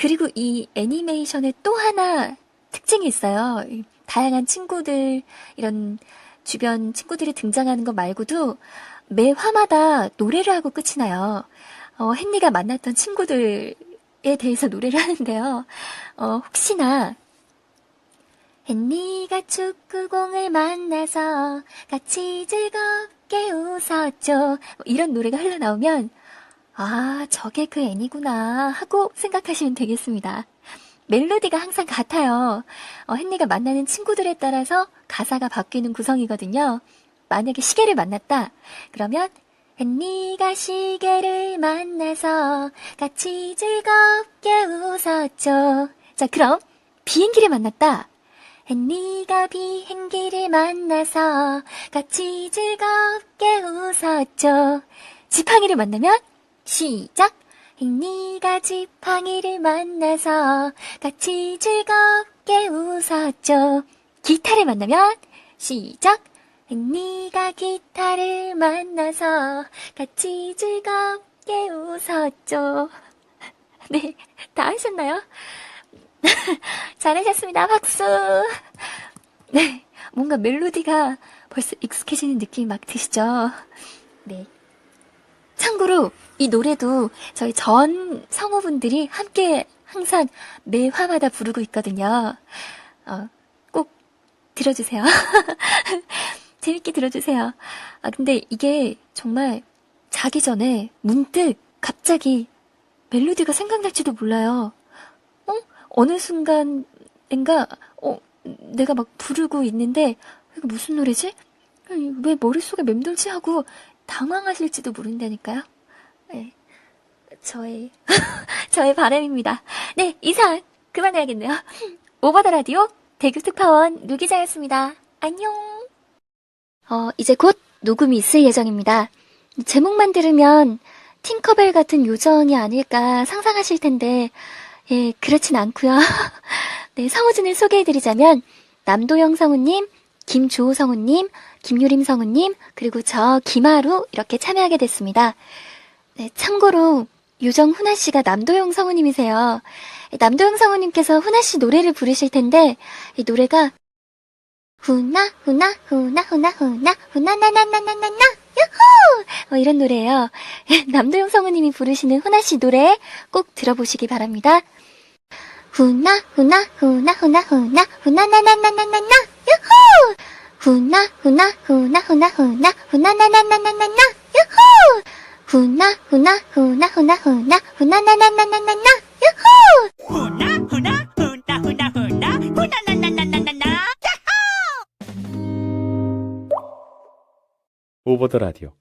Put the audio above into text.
그리고 이 애니메이션에 또 하나 특징이 있어요. 이 다양한 친구들, 이런 주변 친구들이 등장하는 것 말고도 매 화마다 노래를 하고 끝이 나요. 어, 헨리가 만났던 친구들에 대해서 노래를 하는데요. 어, 혹시나 헨리가 축구공을 만나서 같이 즐겁게 웃었죠. 뭐 이런 노래가 흘러나오면 아, 저게 그 애니구나 하고 생각하시면 되겠습니다. 멜로디가 항상 같아요. 어, 헨리가 만나는 친구들에 따라서 가사가 바뀌는 구성이거든요. 만약에 시계를 만났다. 그러면 헨리가 시계를 만나서 같이 즐겁게 웃었죠. 자, 그럼 비행기를 만났다. 헨리가 비행기를 만나서 같이 즐겁게 웃었죠. 지팡이를 만나면 시작. 헨리가 지팡이를 만나서 같이 즐겁게 웃었죠. 기타를 만나면 시작. 헨리가 기타를 만나서 같이 즐겁게 웃었죠. 네, 다 하셨나요? 잘하셨습니다. 박수. 네, 뭔가 멜로디가 벌써 익숙해지는 느낌이 막 드시죠? 네. 참고로 이 노래도 저희 전 성우분들이 함께 항상 매 화마다 부르고 있거든요. 어, 꼭 들어주세요. 재밌게 들어주세요. 아, 근데 이게 정말 자기 전에 문득 갑자기 멜로디가 생각날지도 몰라요. 어? 어느 순간인가, 어, 내가 막 부르고 있는데, 이거 무슨 노래지? 아니, 왜 머릿속에 맴돌지 하고 당황하실지도 모른다니까요. 네. 저의, 저의 바람입니다. 네, 이상, 그만해야겠네요. 오버더 라디오, 대교 특파원 누기자였습니다. 안녕. 어, 이제 곧 녹음이 있을 예정입니다. 제목만 들으면 팅커벨 같은 요정이 아닐까 상상하실 텐데, 예, 그렇진 않고요 네, 성우진을 소개해드리자면, 남도영 성우님, 김조호 성우님, 김유림 성우님, 그리고 저 김하루 이렇게 참여하게 됐습니다. 네, 참고로 요정 훈아 씨가 남도영 성우님이세요. 남도영 성우님께서 훈아 씨 노래를 부르실 텐데, 이 노래가 후나 후나 후나 후나 후나 후나나나나나나나 유후 어, 이런 노래예요. 남도영 성우님이 부르시는 훈아 씨 노래 꼭 들어보시기 바랍니다. 후나 후나 후나 후나 후나 후나나나나나나나 유후 후나 후나 후나 후나 후나 후나나나나나나나 유 후 후나 후나 후나 후나 후나 후나 나나나나나나 유후 후나 후나 후나 후나 후나 후나 나나나나나나 오버더 라디오